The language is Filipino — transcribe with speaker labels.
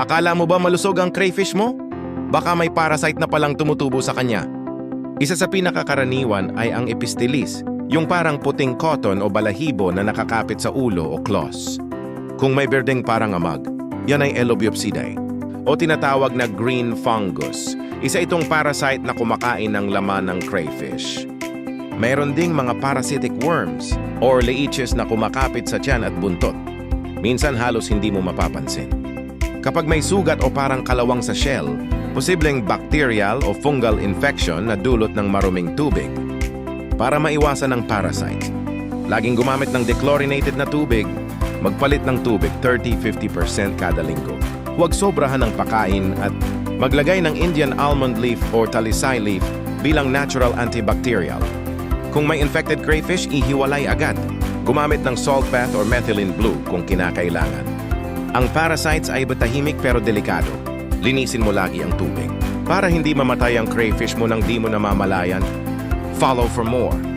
Speaker 1: Akala mo ba malusog ang crayfish mo? Baka may parasite na palang tumutubo sa kanya. Isa sa pinakakaraniwan ay ang epistelis, yung parang puting cotton o balahibo na nakakapit sa ulo o claws. Kung may berdeng parang amag, yan ay Elobiopsidae o tinatawag na green fungus. Isa itong parasite na kumakain ng laman ng crayfish. Mayroon ding mga parasitic worms or leeches na kumakapit sa tiyan at buntot. Minsan halos hindi mo mapapansin. Kapag may sugat o parang kalawang sa shell, posibleng bacterial o fungal infection na dulot ng maruming tubig. Para maiwasan ng parasite, laging gumamit ng dechlorinated na tubig, magpalit ng tubig 30-50% kada linggo. Huwag sobrahan ng pakain at maglagay ng Indian almond leaf or talisay leaf bilang natural antibacterial. Kung may infected crayfish, ihiwalay agad. Gumamit ng salt bath or methylene blue kung kinakailangan. Ang parasites ay batahimik pero delikado. Linisin mo lagi ang tubig. Para hindi mamatay ang crayfish mo nang di mo namamalayan, follow for more.